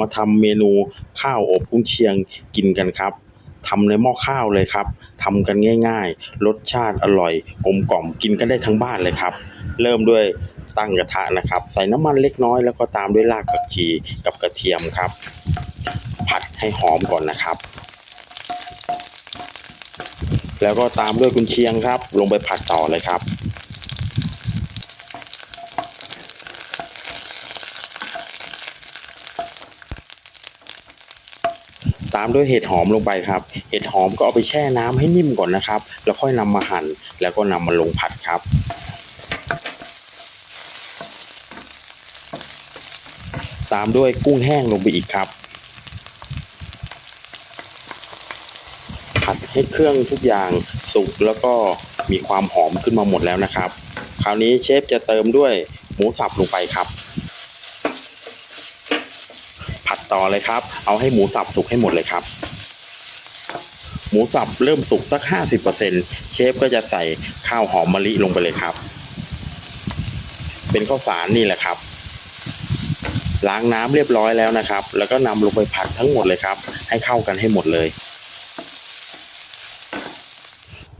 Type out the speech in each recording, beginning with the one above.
มาทำเมนูข้าวอบกุ้งเชียงกินกันครับทำในหม้อข้าวเลยครับทำกันง่าย ๆ รสชาติอร่อยกลมกล่อมกินกันได้ทั้งบ้านเลยครับ เริ่มด้วยตั้งกระทะนะครับ ใส่น้ำมันเล็กน้อยแล้วก็ตามด้วยรากผักชีกับกระเทียมครับ ผัดให้หอมก่อนนะครับ แล้วก็ตามด้วยกุนเชียงครับ ลงไปผัดต่อเลยครับามด้วยเห็ดหอมลงไปครับ เห็ดหอมก็เอาไปแช่น้ำให้นิ่มก่อนนะครับ แล้วค่อยนำมาหั่น แล้วก็นำมาลงผัดครับตามด้วยกุ้งแห้งลงไปอีกครับ ผัดให้เครื่องทุกอย่างสุกแล้วก็มีความหอมขึ้นมาหมดแล้วนะครับ คราวนี้เชฟจะเติมด้วยหมูสับลงไปครับ ต่อเลยครับ เอาให้หมูสับสุกให้หมดเลยครับ หมูสับเริ่มสุกสัก 50%เชฟก็จะใส่ข้าวหอมมะลิลงไปเลยครับ เป็นข้าวสารนี่แหละครับ ล้างน้ำเรียบร้อยแล้วนะครับ แล้วก็นำลงไปผัดทั้งหมดเลยครับ ให้เข้ากันให้หมดเลย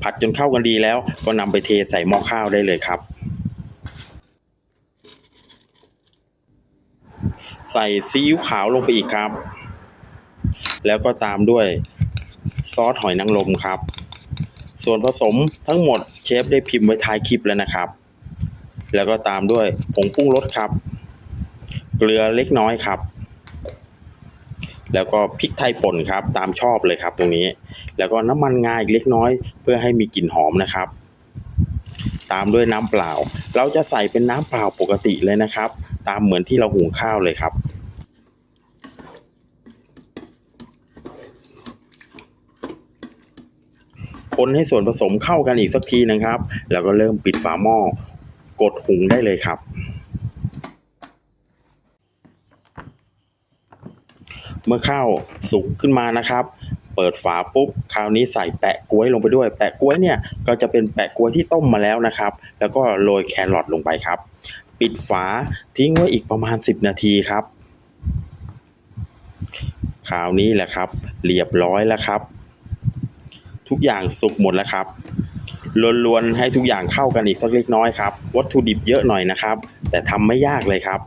ผัดจนเข้ากันดีแล้วก็นำไปเทใส่หม้อข้าวได้เลยครับ ใส่ซีอิ๊วขาวลงไปอีกครับ แล้วก็ตามด้วยซอสหอยนางรมครับ ส่วนผสมทั้งหมดเชฟได้พิมพ์ไว้ท้ายคลิปแล้วนะครับ แล้วก็ตามด้วยผงปรุงรสครับ เกลือเล็กน้อยครับ แล้วก็พริกไทยป่นครับ ตามชอบเลยครับตรงนี้ แล้วก็น้ำมันงาอีกเล็กน้อย เพื่อให้มีกลิ่นหอมนะครับ ตามด้วยน้ำเปล่า เราจะใส่เป็นน้ำเปล่าปกติเลยนะครับ ตามเหมือนที่เราหุงข้าวเลยครับ คนให้ส่วนผสมเข้ากันอีกสักทีนะครับ แล้วก็เริ่มปิดฝาหม้อกดหุงได้เลยครับเมื่อข้าวสุกขึ้นมานะครับ เปิดฝาปุ๊บ คราวนี้ใส่แปะกล้วยลงไปด้วย แปะกล้วยเนี่ยก็จะเป็นแปะกล้วยที่ต้มมาแล้วนะครับ แล้วก็โรยแครอทลงไปครับ ปิดฝาทิ้งไว้อีกประมาณ 10 นาทีครับ คราวนี้แหละครับ เรียบร้อยแล้วครับ ทุกอย่างสุกหมดแล้วครับลวนๆให้ทุกอย่างเข้ากันอีกสักเล็กน้อยครับ วัตถุดิบเยอะหน่อยนะครับ แต่ทำไม่ยากเลยครับ